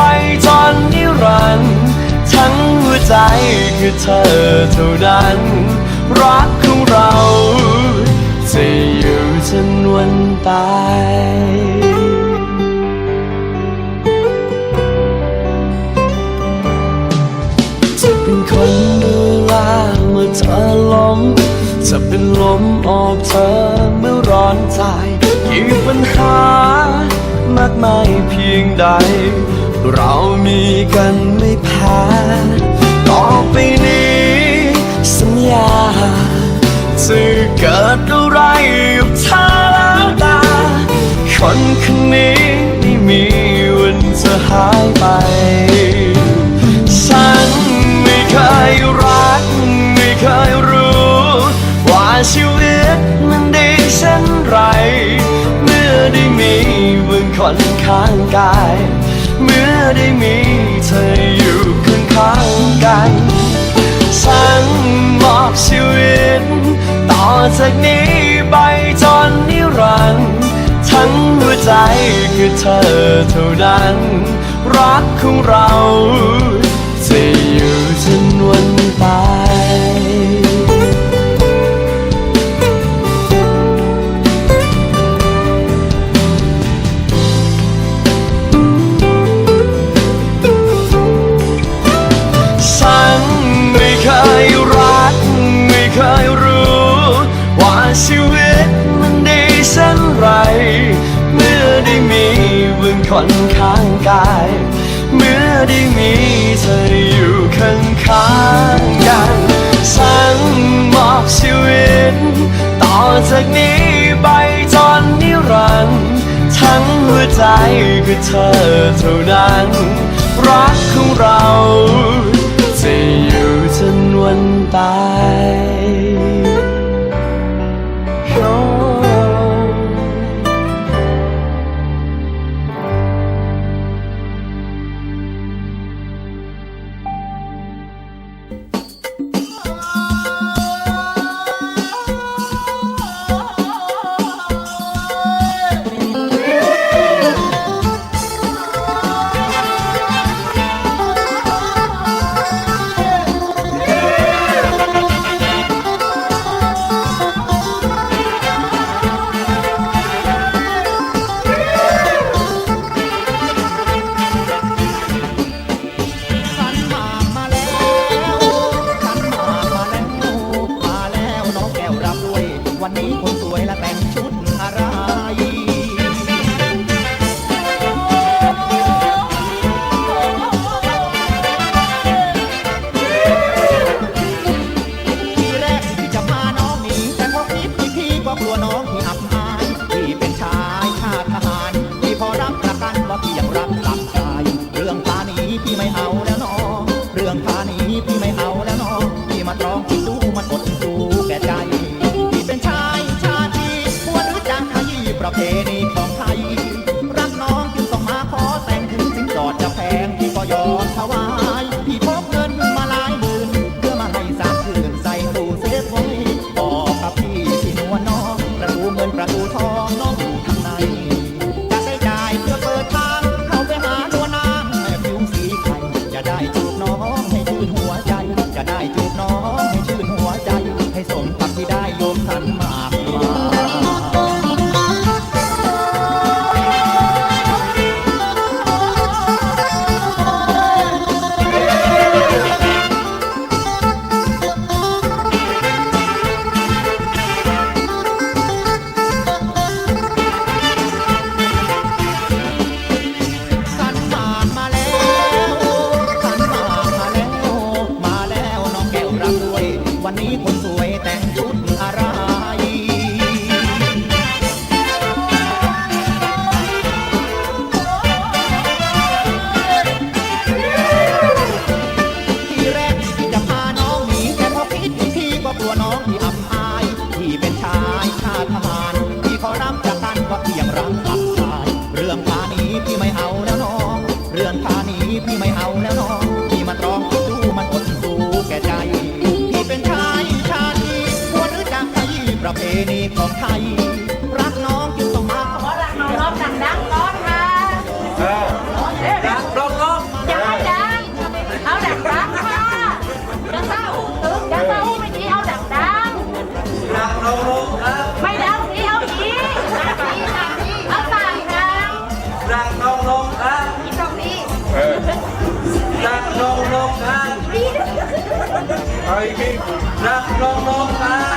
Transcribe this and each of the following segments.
ไปจนนิรันดร์ทั้งหัวใจคือเธอเท่านั้น รักของเราจะอยู่จนวันตายจะเป็นคนดูแลเมื่อเธอล้มจะเป็นลมออกเธอเมื่อร้อนใจกี่ปัญหามากมายเพียงใด เรามีกันไม่แพ้ต่อไปนี้สัญญาจะเกิดอะไรกับเธอแล้วตาคนคนนี้ไม่มีวันจะหายไป ฉันไม่เคยรัก ไม่เคยรู้ ว่าชีวิตมันดีเช่นไร เมื่อได้มีมึงคนข้างกาย เมื่อได้มีเธออยู่ข้างข้างๆกันฉันมอบชีวิต ต่อจากนี้ไปจนนิรันดร์ทั้งหัวใจคือเธอเท่านั้น รักของเรา ได้มีเธออยู่ข้างข้างๆกันฉันมอบชีวิต ต่อจากนี้ไปจนนิรันดร์ทั้งหัวใจคือเธอเท่านั้น รักของเรา จะอยู่จนวันตาย ณีของไทย รักน้องจึงต้องมาขอหลักน้องรอบดังดังร้อนค่ะรักร้องร้องอย่าให้ดังเอาดังดังค่ะจะเศร้าตึกจะเศร้าไม่ดีเอาดังดังรักร้องร้องครับไม่ดังดีเอาอีกเอาต่างดังรักร้องร้องครับอีกตรงนี้รักร้องร้องครับดีนะไอ้พี่รักร้องร้องครัหมาบ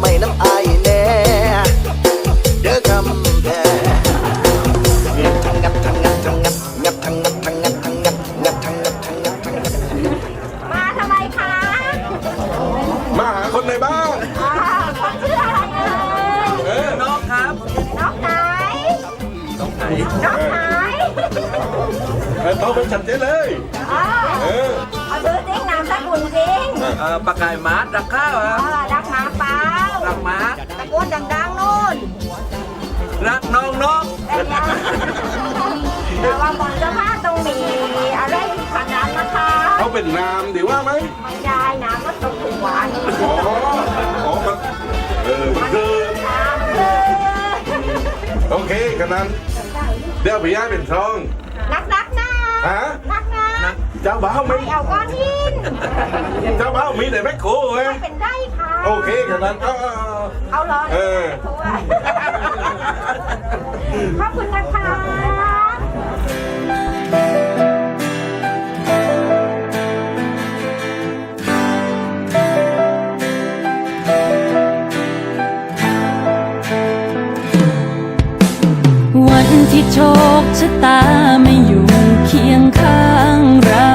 ไม่น้ำอา กันนั้น เดี๋ยวพี่ย่าเป็นทองนักนักๆนะฮะนักนะเจ้าบ่าวไม่ไม่เอาก้อนหินเจ้าบ่าวมีแต่แม่โคเว้ยไม่เป็นได้ค่ะโอเคกันนั้นเอาเอาเอาเอารอเออขอบคุณนะคะ โชคชะตาไม่อยู่เคียงข้างเรา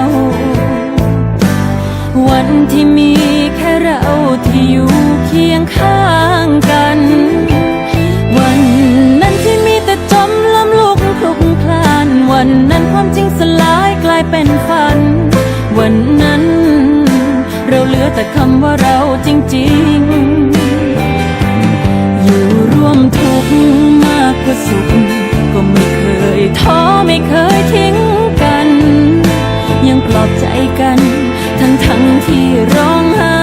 วันที่มีแค่เราที่อยู่เคียงข้างกัน วันนั้นที่มีแต่จมล้มลุกคลุกคลาน วันนั้นความจริงสลายกลายเป็นฝัน วันนั้น เราเหลือแต่คำว่าเราจริง ๆ ท้อไม่เคยทิ้งกัน ยังปลอบใจกัน ทั้งทั้งที่ร้องไห้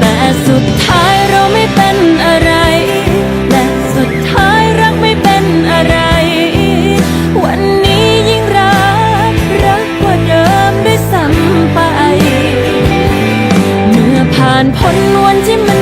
แต่สุดท้ายเราไม่เป็นอะไร และสุดท้ายรักไม่เป็นอะไร วันนี้ยิ่งรักรักกว่าเดิมด้วยซ้ำไป เมื่อผ่านพ้นวันที่มัน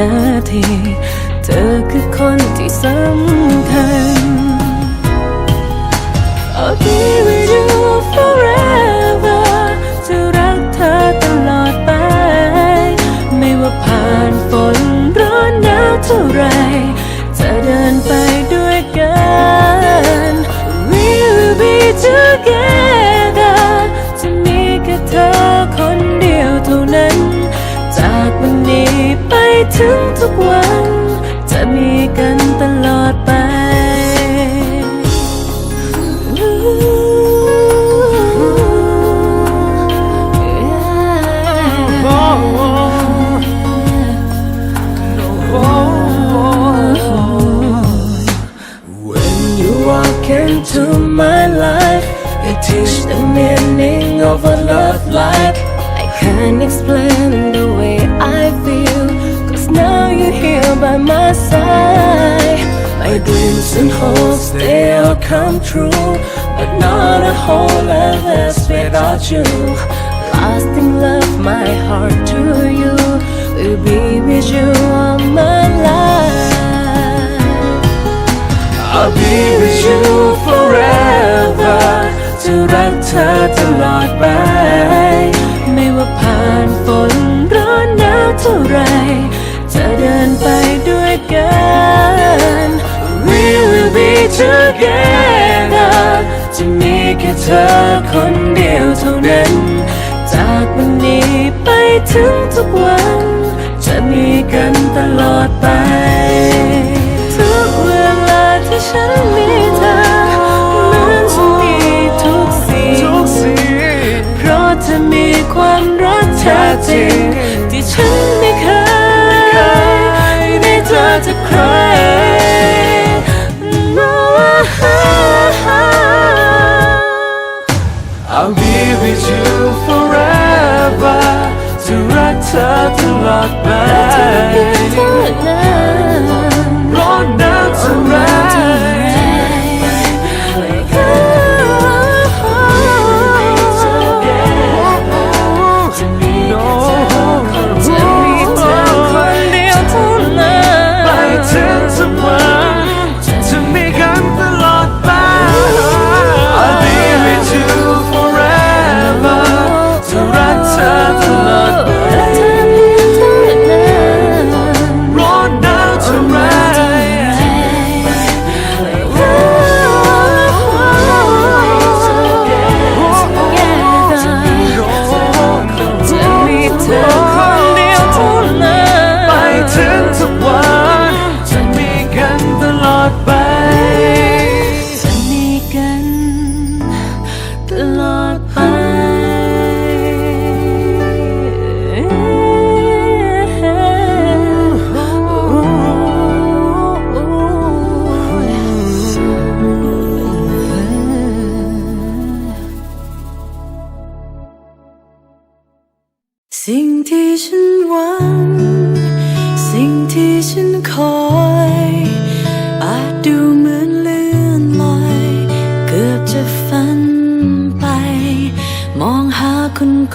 นาที เธอคือคนที่สำคัญ I'll be with you forever จะรักเธอตลอดไป ไม่ว่าผ่านฝนร้อนหนาวเท่าไร ถึงทุกวัน จะมีกันตลอดไป When you walk into my life, you teach the meaning of a love life. I can't explain you're here by my side My dreams and hopes, they all come true. But not a whole life that's without you. Lasting love, my heart to you Will be with you all my life I'll be with you forever จะรักเธอตลอดไป ไม่ว่าผ่านฝนร้อนหนาวเท่าไร จะ เดินไปด้วยกัน We will be together จะมีแค่เธอคนเดียวเท่านั้น จากวันนี้ไปถึงทุกวัน จะมีกันตลอดไป ทุกเวลาที่ฉันมีเธอเหมือนฉันมีทุกสิ่งเพราะเธอมีความรักแท้จริง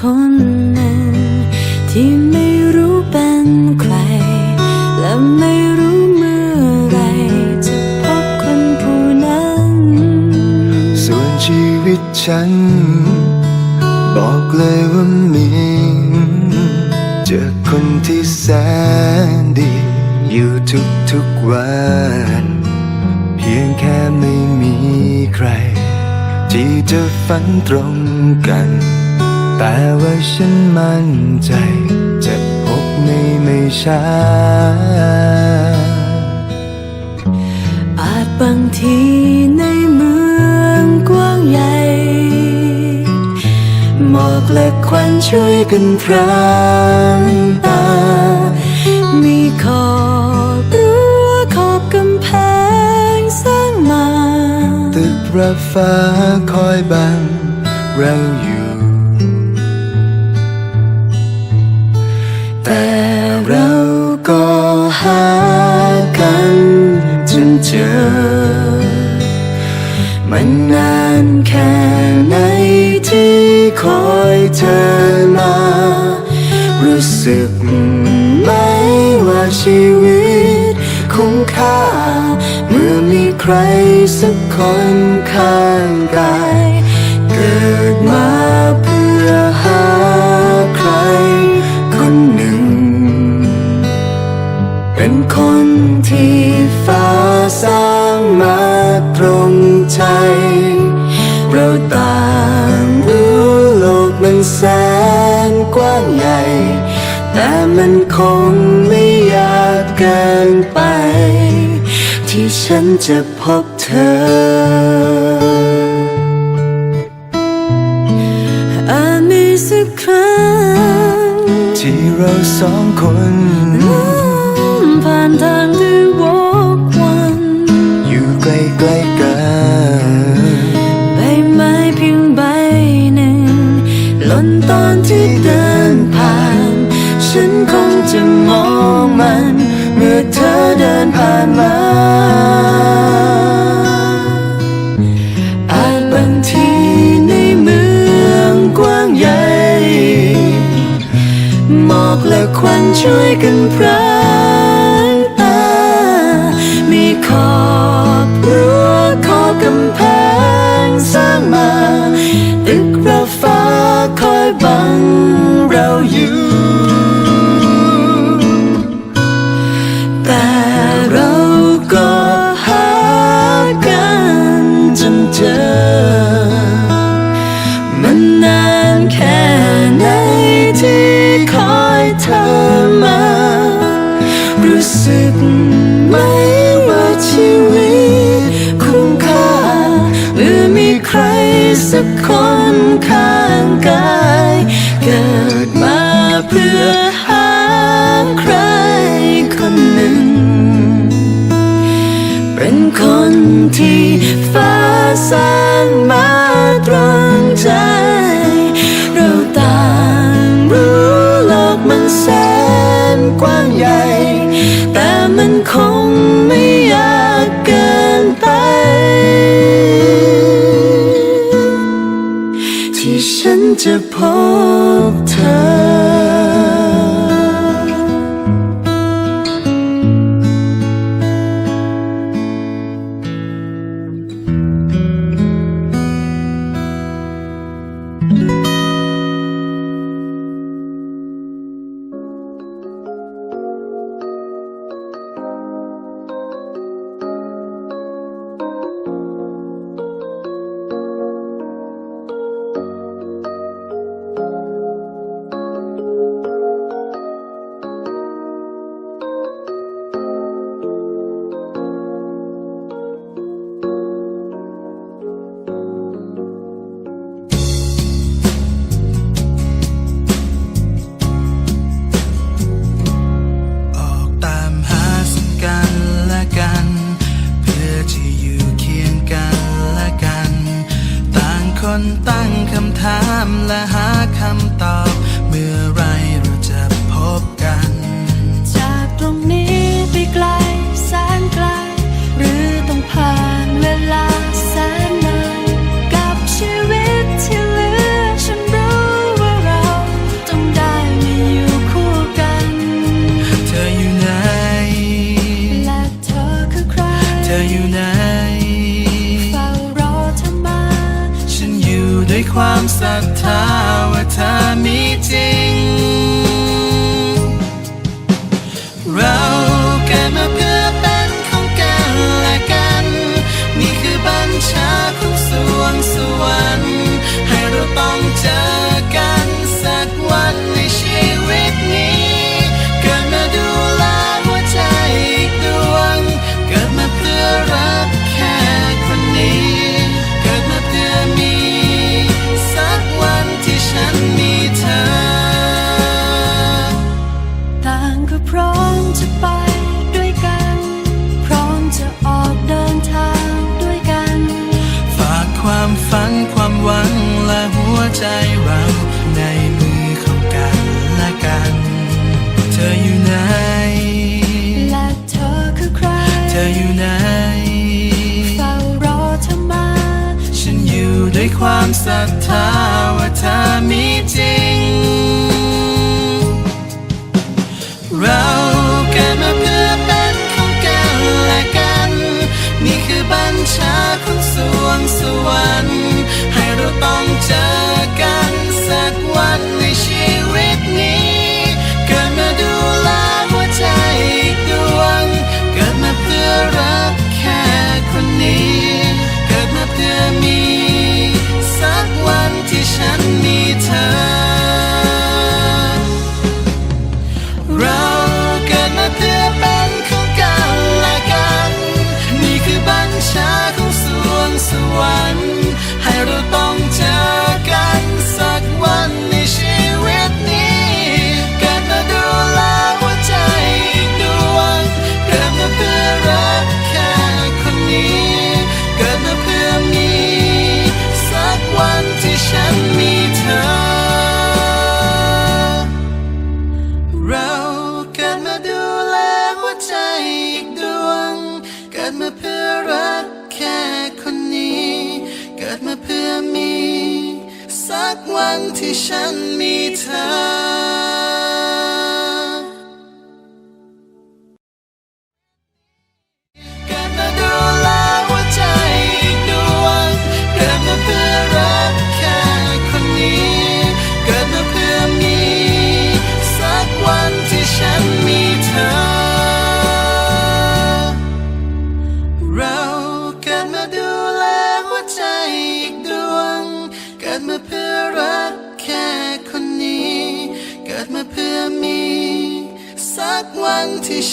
คนหนึ่ง ที่ไม่รู้เป็นใคร และไม่รู้เมื่อไรจะพบคนผู้นั้น ส่วนชีวิตฉัน บอกเลยว่ามี เจอคนที่แสนดี อยู่ทุกทุกวัน เพียงแค่ไม่มีใคร ที่จะฝันตรงกัน แต่ว่าฉันมั่นใจ จะพบในไม่ช้า อาจบางทีในเมืองกว้างใหญ่ หมอกและควันช่วยกันพรางตา มีขอบรั้วขอบกำแพงสร้างมา ตึกระฟ้าคอยบังเราอยู่ากันจนเจอ มันนานแค่ไหนที่คอยเธอมา รู้สึกไหมว่าชีวิตคุ้มค่า เมื่อมีใครสักคนข้างกาย เกิดมา ที่ฟ้าสร้างมาตรงใจ เราต่างรู้โลกมันแสนกว้างใหญ่ แต่มันคงไม่ยากเกินไป ที่ฉันจะพบเธออาจมีสักครั้งที่เราสองคน ช่วยกันพรางตา มีขอบรั้วขอบกำแพงสร้างมา ตึกระฟ้าคอยบังเราอยู่ กาย เกิดมาเพื่อหาใครคนหนึ่ง เป็นคนที่ฟ้าสร้างมาตรงใจ เราต่างรู้โลกมันแสน จะพบเธอ ใจเราในมือของกันและกัน เธออยู่ไหน และเธอคือใคร เธออยู่ไหนเฝ้ารอเธอมา ฉันอยู่ด้วยความศรัทธา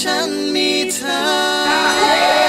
ฉันมีเธอ